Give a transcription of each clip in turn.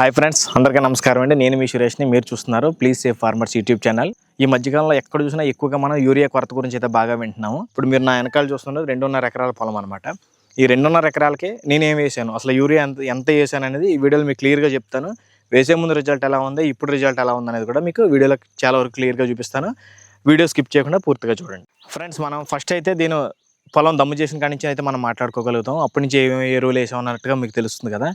Hi friends అందరికీ నమస్కారం అండి. నేను మీ సురేష్ని మీరు చూస్తున్నారు please safe farmers YouTube channel. ఈ మధ్యకాలంలో ఎక్కడ చూసినా ఎక్కువగా మనం యూరియా కొరత గురించి అయితే బాగా వింటున్నాము. ఇప్పుడు మీరు నా వెనకాల చూస్తున్నారు రెండున్నర ఎకరాల పొలం అనమాట ఈ రెండున్నర ఎకరాలకి నేనేం వేసాను? అసలు యూరియా ఎంత ఎంత వేసాను అనేది ఈ వీడియోలో మీకు క్లియర్గా చెప్తాను. వేసే ముందు రిజల్ట్ ఎలా ఉంది ఇప్పుడు రిజల్ట్ ఎలా ఉంది అనేది కూడా మీకు వీడియోలో చాలా వరకు క్లియర్గా చూపిస్తాను. వీడియో స్కిప్ చేయకుండా పూర్తిగా చూడండి. ఫ్రెండ్స్ మనం ఫస్ట్ అయితే దీని పొలం దమ్ము చేసిన కాడి నుంచి అయితే మనం మాట్లాడుకోగలుగుతాం. అప్పటి నుంచి ఏమేమి ఎరువులు వేసాం అన్నట్టుగా మీకు తెలుస్తుంది కదా.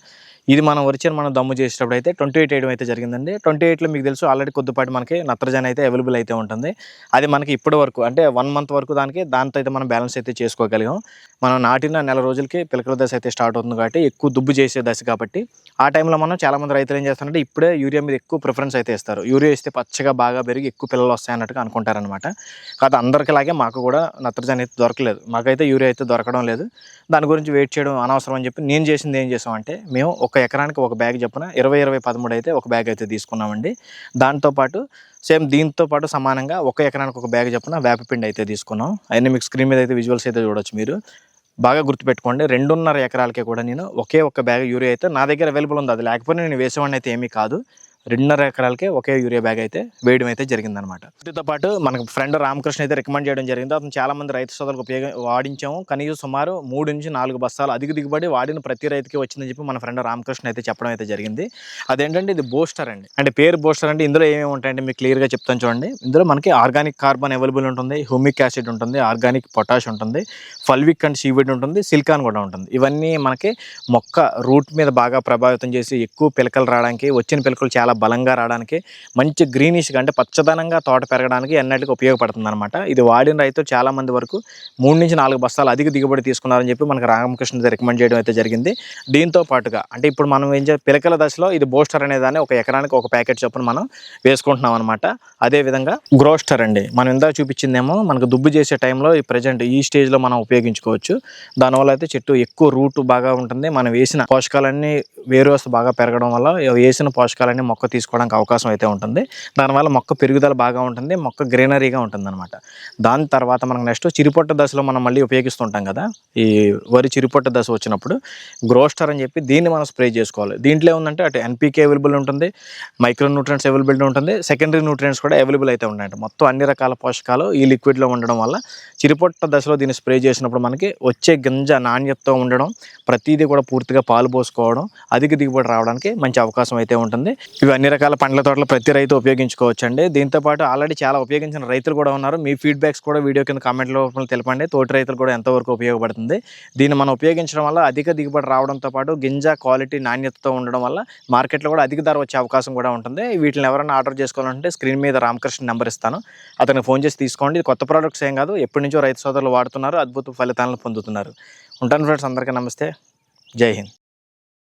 ఇది మనం ఒరిచిన మనం దమ్ము చేసేటప్పుడు అయితే ట్వంటీ ఎయిట్ వేయడం అయితే జరిగిందండి. ట్వంటీ ఎయిట్లో మీకు తెలుసు ఆల్రెడీ కొద్దిపాటి మనకి నత్రజని అయితే అవైలబుల్ అయితే ఉంటుంది. అది మనకి ఇప్పటి వరకు అంటే వన్ మంత్ వరకు దానికి దాంతో అయితే మనం బ్యాలెన్స్ అయితే చేసుకోగలిగాం. మనం నాటిన నెల రోజులకి పిలకల దశ అయితే స్టార్ట్ అవుతుంది కాబట్టి ఎక్కువ దుబ్బు చేసే దశ కాబట్టి ఆ టైంలో మనం చాలామంది రైతులు ఏం చేస్తారంటే ఇప్పుడే యూరియా మీద ఎక్కువ ప్రిఫరెన్స్ అయితే ఇస్తారు. యూరియా ఇస్తే పచ్చగా బాగా పెరిగి ఎక్కువ పిల్లలు వస్తాయి అన్నట్టుగా అనుకుంటారనమాట కాదు అందరికిలాగే మాకు కూడా నత్రజని అయితే దొరకలేదు. మాకైతే యూరియా అయితే దొరకడం లేదు. దాని గురించి వెయిట్ చేయడం అనవసరం అని చెప్పి నేను చేసింది ఏం చేసామంటే మేము ఒక ఒక ఎకరానికి ఒక బ్యాగ్ చొప్పున ఇరవై ఇరవై పదమూడు అయితే ఒక బ్యాగ్ అయితే తీసుకున్నామండి. దాంతోపాటు సేమ్ దీంతో పాటు సమానంగా ఒక ఎకరానికి ఒక బ్యాగ్ చొప్పున వేపపిండి అయితే తీసుకున్నాం. అయినా మీకు స్క్రీన్ మీద అయితే విజువల్స్ అయితే చూడొచ్చు మీరు. బాగా గుర్తుపెట్టుకోండి రెండున్నర ఎకరాలకే కూడా నేను ఒకే ఒక బ్యాగ్ యూరియా అయితే నా దగ్గర అవైలబుల్ ఉంది. అది లేకపోతే నేను వేసేవాడిని అయితే ఏమీ కాదు. రెండున్నర ఎకరాలకే ఒకే యూరియా బ్యాగ్ అయితే వేయడం అయితే జరిగిందనమాట వీటితో పాటు మనకు ఫ్రెండ్ రామకృష్ణ అయితే రికమెండ్ చేయడం జరిగింది. అతను చాలా మంది రైతు సోదరులకు ఉపయోగ వాడించాము. కనీసం సుమారు మూడు నుంచి నాలుగు బస్తాలు అధిక దిగుబడి వాడిన ప్రతి రైతుకి వచ్చిందని చెప్పి మన ఫ్రెండ్ రామకృష్ణ అయితే చెప్పడం అయితే జరిగింది. అదేంటంటే ఇది బోస్టర్ అండి. అంటే పేరు బోస్టర్ అంటే ఇందులో ఏమేమి ఉంటాయంటే మీకు క్లియర్గా చెప్తాను చూడండి. ఇందులో మనకి ఆర్గానిక్ కార్బన్ అవైలబుల్ ఉంటుంది హ్యూమిక్ యాసిడ్ ఉంటుంది ఆర్గానిక్ పొటాష్ ఉంటుంది ఫల్విక్ అండ్ సీవిడ్ ఉంటుంది సిలికాన్ కూడా ఉంటుంది. ఇవన్నీ మనకి మొక్క రూట్ మీద బాగా ప్రభావితం చేసి ఎక్కువ పిలకలు రావడానికి వచ్చిన పిలకలు చాలా బలంగా రావడానికి మంచి గ్రీనిష్గా అంటే పచ్చదనంగా తోట పెరగడానికి ఎన్నటికి ఉపయోగపడుతుంది అనమాట ఇది వాడిన రైతులు చాలామంది వరకు మూడు నుంచి నాలుగు బస్తాలు అధిక దిగుబడి తీసుకున్నారని చెప్పి మనకు రామకృష్ణ రికమెండ్ చేయడం అయితే జరిగింది. దీంతో పాటుగా అంటే ఇప్పుడు మనం ఏం చే పిలకల దశలో ఇది బోస్టర్ అనేదాన్ని ఒక ఎకరానికి ఒక ప్యాకెట్ చొప్పున మనం వేసుకుంటున్నాం అనమాట అదేవిధంగా గ్రోస్టర్ అండి. మనం ఇందాక చూపించిందేమో మనకు దుబ్బు చేసే టైంలో ఈ ప్రజెంట్ ఈ స్టేజ్లో మనం ఉపయోగించుకోవచ్చు. దానివల్ల అయితే చెట్టు ఎక్కువ రూట్ బాగా ఉంటుంది. మనం వేసిన పోషకాలన్నీ వేరు వస్తు బాగా పెరగడం వల్ల వేసిన పోషకాలన్నీ మొక్క తీసుకోవడానికి అవకాశం అయితే ఉంటుంది. దానివల్ల మొక్క పెరుగుదల బాగా ఉంటుంది మొక్క గ్రీనరీగా ఉంటుంది అనమాట దాని తర్వాత మనకు నెక్స్ట్ చిరుపొట్ట దశలో మనం మళ్ళీ ఉపయోగిస్తుంటాం కదా ఈ వరి చిరుపొట్ట దశ వచ్చినప్పుడు గ్రోస్టర్ అని చెప్పి దీన్ని మనం స్ప్రే చేసుకోవాలి. దీంట్లో ఏముందంటే అటు ఎన్పీకే అవైలబుల్ ఉంటుంది మైక్రో న్యూట్రియన్స్ అవైలబిలిటీ ఉంటుంది సెకండరీ న్యూట్రియన్స్ కూడా అవైలబుల్ అయితే ఉన్నాయంట. మొత్తం అన్ని రకాల పోషకాలు ఈ లిక్విడ్లో ఉండడం వల్ల చిరుపొట్ట దశలో దీన్ని స్ప్రే చేసినప్పుడు మనకి వచ్చే గింజ నాణ్యతతో ఉండడం ప్రతిదీ కూడా పూర్తిగా పాలు పోసుకోవడం అధిక దిగుబడి రావడానికి మంచి అవకాశం అయితే ఉంటుంది. ఇవి అన్ని రకాల పండ్ల తోటలు ప్రతి రైతు ఉపయోగించుకోవచ్చు అండి దీంతో పాటు ఆల్రెడీ చాలా ఉపయోగించిన రైతులు కూడా ఉన్నారు. మీ ఫీడ్బ్యాక్స్ కూడా వీడియో కింద కామెంట్ రూపంలో తెలపండి. తోటి రైతులు కూడా ఎంతవరకు ఉపయోగపడుతుంది. దీన్ని మనం ఉపయోగించడం వల్ల అధిక దిగుబడి రావడంతో పాటు గింజ క్వాలిటీ నాణ్యతతో ఉండడం వల్ల మార్కెట్లో కూడా అధిక ధర వచ్చే అవకాశం కూడా ఉంటుంది. వీటిని ఎవరైనా ఆర్డర్ చేసుకోవాలంటే స్క్రీన్ మీద రామకృష్ణ నెంబర్ ఇస్తాను. అతనికి ఫోన్ చేసి తీసుకోండి. కొత్త ప్రోడక్ట్స్ ఏం కాదు. ఎప్పటి నుంచో రైతు సోదరులు వాడుతున్నారు. అద్భుత ఫలితాలను పొందుతున్నారు. ఉంటాను ఫ్రెండ్స్ అందరికీ నమస్తే. జై హింద్.